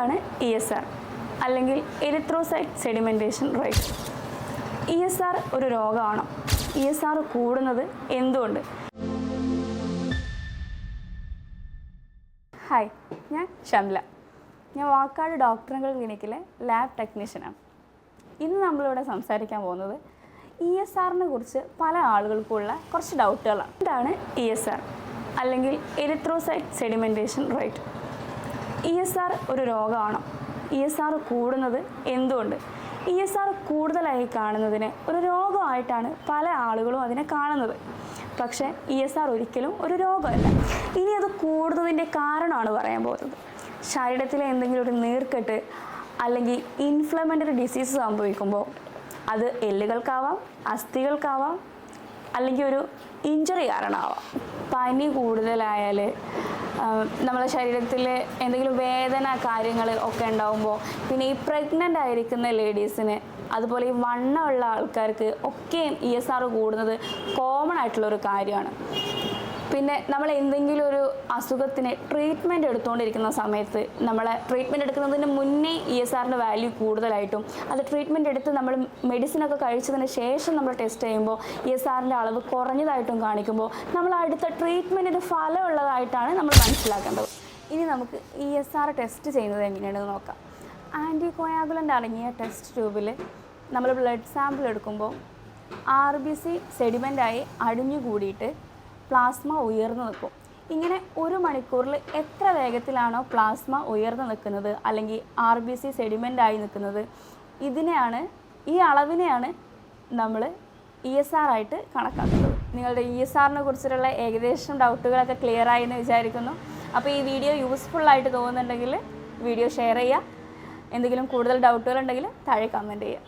എന്താണ് E S R അല്ലെങ്കിൽ erythrocyte sedimentation rate E S R ഒരു രോഗമാണോ? ഇ എസ് ആർ കൂടുന്നത് എന്തുകൊണ്ട്? ഹായ് ഞാൻ ഷംല. ഞാൻ വാക്കാട് ഡോക്ടറുകൾ ക്ലിനിക്കിലെ ലാബ് ടെക്നീഷ്യനാണ് ഇന്ന് നമ്മളിവിടെ സംസാരിക്കാൻ പോകുന്നത് ഇ എസ് ആറിനെ കുറിച്ച് പല ആളുകൾക്കുള്ള കുറച്ച് ഡൗട്ടുകളാണ്. എന്താണ് ഇ എസ് ആർ അല്ലെങ്കിൽ erythrocyte sedimentation rate E S R ഒരു രോഗമാണോ? ഇ എസ് ആർ കൂടുന്നത് എന്തുകൊണ്ട്? ഇ എസ് ആർ കൂടുതലായി കാണുന്നതിനെ ഒരു രോഗമായിട്ടാണ് പല ആളുകളും അതിനെ കാണുന്നത്. പക്ഷേ ഇ എസ് ആർ ഒരിക്കലും ഒരു രോഗമല്ല. ഇനി അത് കൂടുന്നതിന്റെ കാരണമാണ് പറയാൻ പോകുന്നത്. ശരീരത്തിലെ എന്തെങ്കിലും ഒരു നീർക്കെട്ട് അല്ലെങ്കിൽ ഇൻഫ്ലമന്ററി ഡിസീസ് സംഭവിക്കുമ്പോൾ അത് എല്ലുകൾക്കാവാം അസ്ഥികൾക്കാവാം അല്ലെങ്കിൽ ഒരു ഇഞ്ചറി കാരണമാവാം. പനി കൂടുതലായാൽ നമ്മളെ ശരീരത്തിൽ എന്തെങ്കിലും വേദന കാര്യങ്ങൾ ഒക്കെ ഉണ്ടാകുമ്പോൾ പിന്നെ ഈ പ്രഗ്നന്റ് ആയിരിക്കുന്ന ലേഡീസിന് അതുപോലെ ഈ വണ്ണമുള്ള ആൾക്കാർക്ക് ഒക്കെയും ഇ എസ് ആർ കൂടുന്നത് കോമൺ ആയിട്ടുള്ളൊരു കാര്യമാണ്. പിന്നെ നമ്മൾ എന്തെങ്കിലും ഒരു അസുഖത്തിന് ട്രീറ്റ്മെന്റ് എടുത്തുകൊണ്ടിരിക്കുന്ന സമയത്ത് നമ്മൾ ട്രീറ്റ്മെന്റ് എടുക്കുന്നതിന് മുന്നേ ഇ എസ് ആറിന്റെ വാല്യൂ കൂടുതലായിട്ടും അത് ട്രീറ്റ്മെന്റ് എടുത്ത് നമ്മൾ മെഡിസിനൊക്കെ കഴിച്ചതിന് ശേഷം നമ്മൾ ടെസ്റ്റ് ചെയ്യുമ്പോൾ ഇ എസ് ആറിന്റെ അളവ് കുറഞ്ഞതായിട്ടും കാണിക്കുമ്പോൾ നമ്മൾ അടുത്ത ട്രീറ്റ്മെന്റിന് ഫലമുള്ളതായിട്ടാണ് നമ്മൾ മനസ്സിലാക്കേണ്ടത്. ഇനി നമുക്ക് ഇ എസ് ആർ ടെസ്റ്റ് ചെയ്യുന്നത് എങ്ങനെയാണെന്ന് നോക്കാം. ആന്റി കോയാഗുലന്റ് അടങ്ങിയ ടെസ്റ്റ് ട്യൂബിൽ നമ്മൾ ബ്ലഡ് സാമ്പിൾ എടുക്കുമ്പോൾ ആർ ബി സി സെഡിമെന്റായി അടിഞ്ഞു കൂടിയിട്ട് പ്ലാസ്മ ഉയർന്നു നിൽക്കും. ഇങ്ങനെ ഒരു മണിക്കൂറിൽ എത്ര വേഗത്തിലാണോ പ്ലാസ്മ ഉയർന്നു നിൽക്കുന്നത്? അല്ലെങ്കിൽ ആർ ബി സി സെഡിമെന്റ് ആയി നിൽക്കുന്നത്? ഇതിനെയാണ് ഈ അളവിനെയാണ് നമ്മൾ ഇ എസ് ആർ ആയിട്ട് കണക്കാക്കുന്നത്. നിങ്ങളുടെ ഇ എസ് ആറിനെ കുറിച്ചിട്ടുള്ള ഏകദേശം ഡൗട്ടുകളൊക്കെ ക്ലിയർ ആയി എന്ന് വിചാരിക്കുന്നു. അപ്പോൾ ഈ വീഡിയോ യൂസ്ഫുൾ ആയിട്ട് തോന്നുന്നുണ്ടെങ്കിൽ വീഡിയോ ഷെയർ ചെയ്യുക. എന്തെങ്കിലും കൂടുതൽ ഡൗട്ടുകൾ ഉണ്ടെങ്കിൽ താഴെ കമന്റ് ചെയ്യുക.